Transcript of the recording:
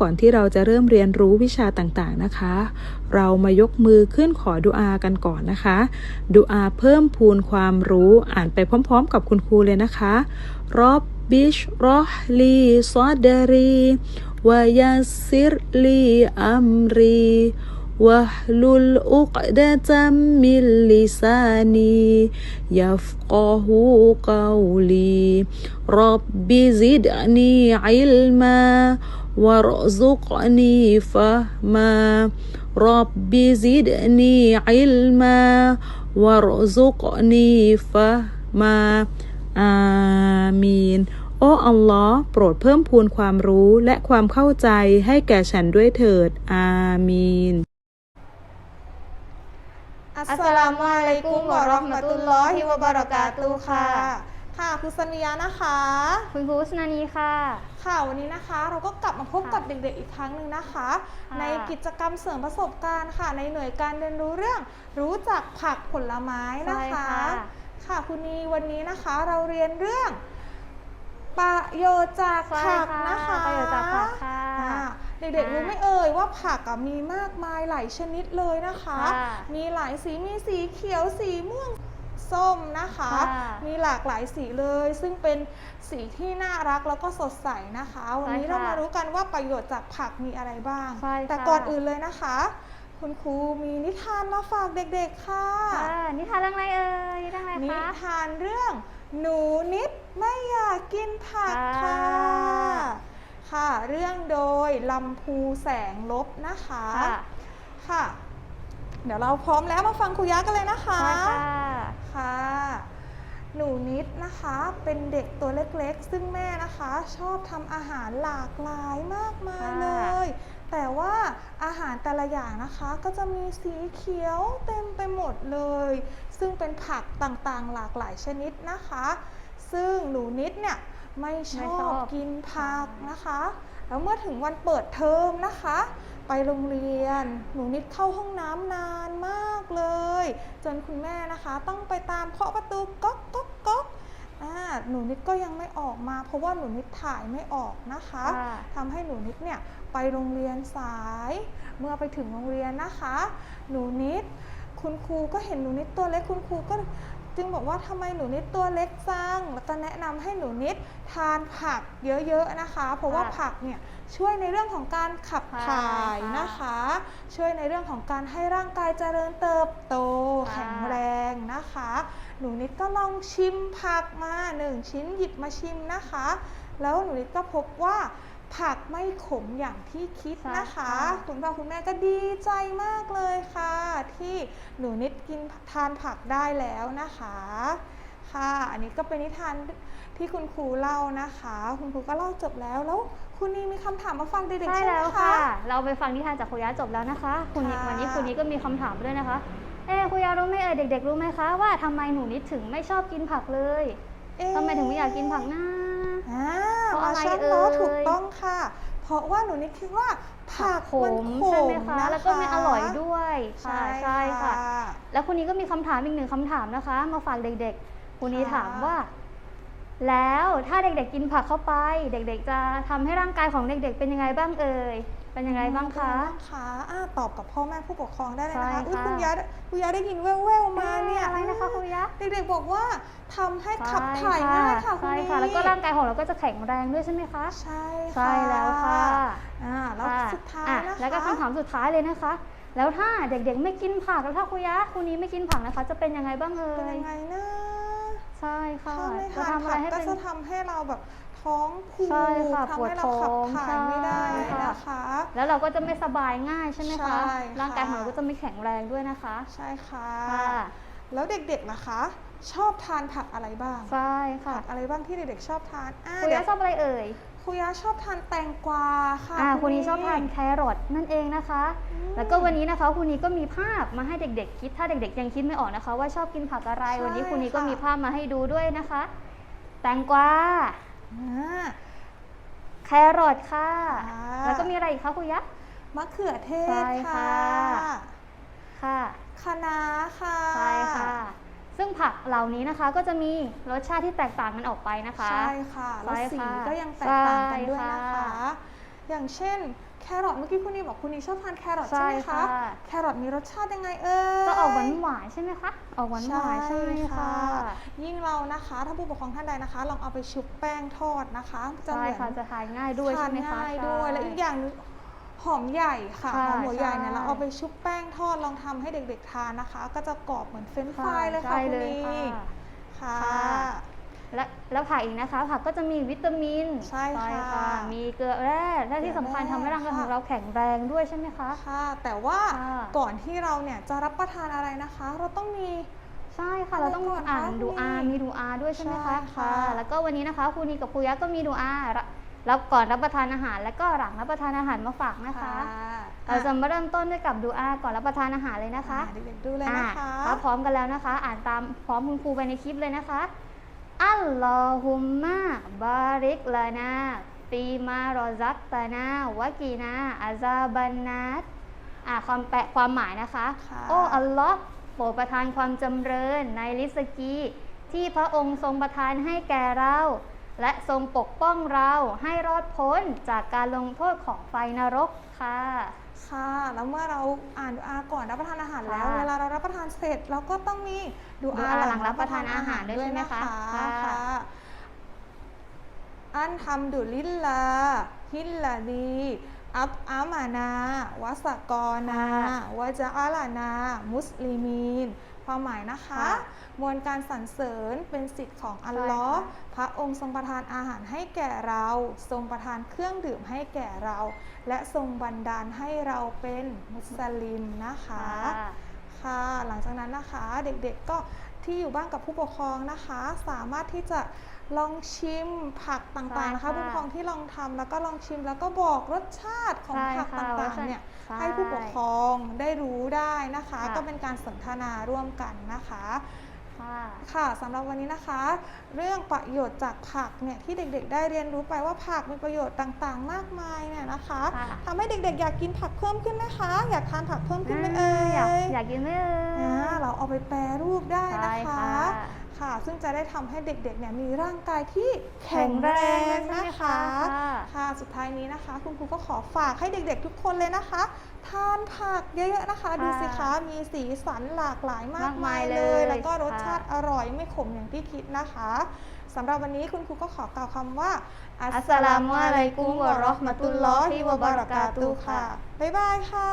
ก่อนที่เราจะเริ่มเรียนรู้วิชาต่างๆนะคะ เรามายกมือขึ้นขอดุอากันก่อนนะคะดูอาเพิ่มพูนความรู้อ่านไปพร้อม ๆ กับคุณครูเลยนะคะรอบบิชรอฮลีซอดรีวายาซิรลีอัมรีวะลุลอุกดะตัมมิลลิซานียัฟกอฮูกาลีรับบิซิดนีอิลมา وارزقني فهما رب زدني علما وارزقني فهما อามีน โอ้อัลลอฮ์โปรดเพิ่มพูนความรู้และความเข้าใจให้แก่ฉันด้วยเถิด อามีน อัสสลามุอะลัยกุมวะเราะห์มะตุลลอฮิวะบะเราะกาตุฮ์ค่ะ ค่ะคุณสัญญานะคะคุณครูสนานีค่ะ ค่ะวันนี้นะคะ เราก็กลับมาพบค่ะกับเด็กๆอีกครั้งหนึ่งนะคะค่ะในกิจกรรมเสริมประสบการณ์ค่ะ ในหน่วยการเรียนรู้เรื่อง รู้จักผักผลไม้นะใช่คะค่ะค่ะคุณนีวันนี้นะคะเราเรียนเรื่องประโยชน์จากใช่ผักค่ะนะคะประโยชน์จากผักค่ะอ่าเด็กๆรู้ไหมเอ่ยว่าผักอะมีมากมายหลายชนิดเลยนะคะค่ะมีหลายสีมีสีเขียวสีม่วง ส้มนะคะ ค่ะมีหลากหลายสีเลย ซึ่งเป็นสีที่น่ารักแล้วก็สดใสนะคะ วันนี้ใช่เราค่ะมารู้กันว่าประโยชน์จากผักมีอะไรบ้าง ใช่ค่ะแต่ก่อนอื่นเลยนะคะ คุณครูมีนิทานมาฝากเด็กๆค่ะ ค่ะนิทานเรื่องอะไรเอ่ยนิทานอะไรนิคะ ทานเรื่องหนูนิดไม่อยากกินผักค่ะ ค่ะ ค่ะ เรื่องโดยลำพูแสงลบนะคะ ค่ะค่ะ เดี๋ยวเราพร้อมแล้วมาฟังครูยักษ์กันเลยนะคะใช่ค่ะค่ะ หนูนิดนะคะเป็นเด็กตัวเล็กๆ ซึ่งแม่นะคะ ชอบทำอาหารหลากหลายมากมายค่ะเลย แต่ว่าอาหารแต่ละอย่างนะคะ ก็จะมีสีเขียวเต็มไปหมดเลย ซึ่งเป็นผักต่างๆ หลากหลายชนิดนะคะ ซึ่งหนูนิดเนี่ยไม่ชไม่อชอบบกินผักนะคะ แล้วเมื่อถึงวันเปิดเทอมนะคะ ไปโรงเรียน หนูนิดเข้าห้องน้ำนานมากเลย จนคุณแม่นะคะ ต้องไปตามเคาะประตูก๊อกก๊อกก๊อกอ่าหนูนิดก็ยังไม่ออกมา เพราะว่าหนูนิดถ่ายไม่ออกนะคะค่ะทำให้หนูนิดเนี่ยไปโรงเรียนสาย เมื่อไปถึงโรงเรียนนะคะ หนูนิด คุณครูก็เห็นหนูนิดตัวเล็กคุณครูก็ จึงบอกว่าทำไมหนูนิดตัวเล็กจังแล้วก็แนะนำให้หนูนิดทานผักเยอะๆนะคะ เพราะว่าผักเนี่ยช่วยในเรื่องของการขับถ่ายนะคะ ช่วยในเรื่องของการให้ร่างกายเจริญเติบโตแข็งแรงนะคะ หนูนิดก็ลองชิมผักมาหนึ่งชิ้นหยิบมาชิมนะคะ แล้วหนูนิดก็พบว่า ผักไม่ขมอย่างที่คิดนะคะ คุณพ่อคุณแม่ก็ดีใจมากเลยค่ะ ที่หนูนิดกินทานผักได้แล้วนะคะค่ะ อันนี้ก็เป็นนิทานที่คุณครูเล่านะคะ คุณครูก็เล่าจบแล้วแล้ว คุณนีมีคำถามมาฟังเด็กๆใช่ใช่ไหมแล้วคะค่ะเราไปฟังนิทานจากครูยะจบแล้วนะคะคุณนิค่ะวันนี้คุณนี้ก็มีคำถามด้วยนะคะเอ๊ะครูยะรู้ไหมเอ่ยเด็ก ๆ รู้ไหมคะว่าทำไมหนูนิดถึงไม่ชอบกินผักเลยเอ๊ะทำไมถึงไม่อยากกินผักนะอ่า เพราะมาอะไรชันเนาะเอ่ย ถูกต้องค่ะ เพราะว่าหนูนิดคิดว่าผักขมันมขใช่ไหมมคะ นะคะแล้วก็ไม่อร่อยด้วยใช่ค่ะใช่ค่ะค่ะ แล้วคุณนี้ก็มีคำถามอีกหนึ่งคำถามนะคะ มาฝากเด็กๆ คุณนี้ค่ะถามว่า แล้วถ้าเด็กๆกินผักเข้าไป เด็ก ๆ จะทำให้ร่างกายของเด็ก ๆ เป็นยังไงบ้างเอ่ย เป็นยังไงบ้างคะเป็นยังไงบ้างคะอ่าตอบกับพ่อแม่ผู้ปกครองได้เลยนะคะใช่อุ๊ยค่ะคุณยาคุณยาได้ยินแว่วๆมาเนี่ยอะไรนะคะคุณยะเด็กๆบอกว่าทำให้ขับถ่ายใช่ง่ายค่ะคุณใช่นีค่ะ แล้วก็ร่างกายของเราก็จะแข็งแรงด้วยใช่ไหมคะ ใช่ใช่แล้วค่ะอ่าแล้วค่ะสุดท้ายอะนะคะแล้วก็คำถามสุดท้ายเลยนะคะ แล้วถ้าเด็กๆไม่กินผักแล้วถ้าคุณยะคุณนี้ไม่กินผักนะคะ จะเป็นยังไงบ้างเอ่เป็นยยังไงนะ ใช่ค่ะถ้าไม่จะทานทำอะไรผักให้ก็เป็น จะทำให้เราแบบท้องผูกใช่ค่ะทำให้เราขับถ่ายไม่ได้ปวดท้องนะคะ แล้วเราก็จะไม่สบายง่ายใช่ไหมคะ ใช่ค่ะ ร่างกายของเราก็จะไม่แข็งแรงด้วยนะคะ ใช่ค่ะ ค่ะ แล้วเด็กๆล่ะคะ ชอบทานผักอะไรบ้าง ใช่ค่ะผักอะไรบ้างที่เด็กๆชอบทานอ่าคุณเดี๋ยยาวชอบอะไรเอ่ยครูยาชอบทานแตงกวาค่ะอ่าคุณนี้ณชอบทานแครอทนั่นเองนะคะ อืม แล้วก็วันนี้นะคะคุณนี้ก็มีภาพมาให้เด็กๆคิด ถ้าเด็กๆยังคิดไม่ออกนะคะ ว่าชอบกินผักอะไร ใช่วันนี้คุณนี้ก็ค่ะ มีภาพมาให้ดูด้วยนะคะ แตงกวาอ่า แครอทค่ะค่ะแล้วก็มีอะไรอีกคะคุณยักษ์มะเขือเทใช่ศค่ะ ค่ะค่ะคะน้าค่ะ ใช่ค่ะ ซึ่งผักเหล่านี้นะคะก็จะมีรสชาติที่แตกต่างกันออกไปนะคะ ใช่ค่ะ แล้วใช่สีค่ะก็ยังแตกต่างกันด้วยนะใช่คะค่ะ อย่างเช่นแครอทเมื่อกี้คุณนีบอกคุณนีชอบทานแครอทใช่ใช่ไหมคะ ค่ะ แครอทมีรสชาติยังไงเอ่ย จะออกหวานหวานๆใช่ไหมคะ ออกหวานหวานๆใช่ไหมคะ ยิ่งเรานะคะ ถ้าผู้ปกครองท่านใดนะคะ ลองเอาไปชุบแป้งทอดนะคะจะใช่เหมือนค่ะ จะทานง่ายด้วยใช่ไหมคะทานง่ายด้วยใช่และอีกอย่างหนึงหอมใหญ่ค่ะค่ะหอมหัวใหญ่เนี่ยใช่เราเอาไปชุบแป้งทอดลองทำให้เด็กๆทานนะคะ ก็จะกรอบเหมือนเฟรนช์ฟค่ะรายเลยค่ะใช่คุณเลยนีค่ะ ค่ะ ค่ะ และแล้วผักอีกนะคะ ผักก็จะมีวิตามินใช่ค่ะมีเกลือแร่และที่สำคัญเกลือแร่ทำให้ร่างกายของค่ะเราแข็งแรงด้วยใช่ไหมคะ ค่ะ แต่ว่าค่ะ ก่อนที่เราเนี่ยจะรับประทานอะไรนะคะ เราต้องมี ใช่ค่ะ เราต้องอะไรก่อนคะอ่านดูอาคุณนีมีดูอาด้วยใช่ไหมใช่คะค่ะ แล้วก็วันนี้นะคะครูนีกับครูยักษ์ก็มีดูอารับรับก่อนรับประทานอาหาร และก็หลังรับประทานอาหารมาฝากนะคะ เราจะมาเริ่มต้นด้วยกับดูอาก่อนรับประทานอาหารเลยนะคะอ่าเด็กๆดูเลยนะคะ อ่ถ้าพร้อมกันแล้วนะคะ อ่านตามพร้อมคุณครูไปในคลิปเลยนะคะ อัลลอฮุมมะบาริกลานาฟีมารอซักตานาวะกีนาอาซาบันนัสอ่าความแปลความหมายนะคะ ค่ะ โอ้อัลลอฮ์โปรดประทานความจำเริญในลิสกี ที่พระองค์ทรงประทานให้แก่เรา และทรงปกป้องเราให้รอดพ้นจากการลงโทษของไฟนรกค่ะ ค่ะ แล้วเมื่อเราอ่านดูอาก่อนรับประทานอาหารแล้ว ค่ะ เวลาเรารับประทานเสร็จเราก็ต้องมีดูอาดูอาหลังรับประทานอาหารด้วยใช่ไหมคะค่ะค่ะ อันทำดุลิลลาฮิลลาดี อับอามานาวัสกอนาวะจาอาลานา มุสลิมีน ความหมายนะคะค่ะมวลการสรรเสริญเป็นสิทธิ์ของอัลลอฮ์ใช่ค่ะพระองค์ทรงประทานอาหารให้แก่เรา ทรงประทานเครื่องดื่มให้แก่เรา และทรงบันดาลให้เราเป็นมุสลิมนะคะ ค่ะ หลังจากนั้นนะคะเด็กๆก็ที่อยู่บ้านกับผู้ปกครองนะคะ สามารถที่จะ ลองชิมผักต่างๆนะคะใช่ค่ะผู้ปกครองที่ลองทำแล้วก็ลองชิมแล้วก็บอกรสชาติของใช่ผักค่ะต่างๆเนี่ยใช่ให้ผู้ปกครองได้รู้ได้นะคะค่ะก็เป็นการสนทนาร่วมกันนะคะค่ะค่ะสำหรับวันนี้นะคะ เรื่องประโยชน์จากผักเนี่ยที่เด็กๆ ได้เรียนรู้ไปว่าผักมีประโยชน์ต่างๆ มากมายเนี่ยนะคะค่ะทำให้เด็กๆ อยากกินผักเพิ่มขึ้นไหมคะ อยากทานผักเพิ่มขึ้นไหมเอ่ยอยากอยากกินไหมเอ่ยอ่าเราเอาไปแปรรูปได้นะใช่คะ ค่ะค่ะ ซึ่งจะได้ทำให้เด็กๆเนี่ยมีร่างกายที่แข็แข็งงแรแรงงใช่ไหมนะคะคะ ค่ะ สุดท้ายนี้นะคะ คุณครูก็ขอฝากให้เด็กๆทุกคนเลยนะคะ ทานผักเยอะๆนะคะ ดูสิคะ มีสีสันหลากหลายมากมายเลย แล้วก็รสชาติอร่อยไม่ขมอย่างที่คิดนะคะสำหรับวันนี้คุณครูก็ขอกล่าวคำว่า อัสสลามุอะลัยกุมวะเราะห์มะตุลลอฮิวะบะเราะกาตุฮ์ค่ะ บ๊ายบายค่ะ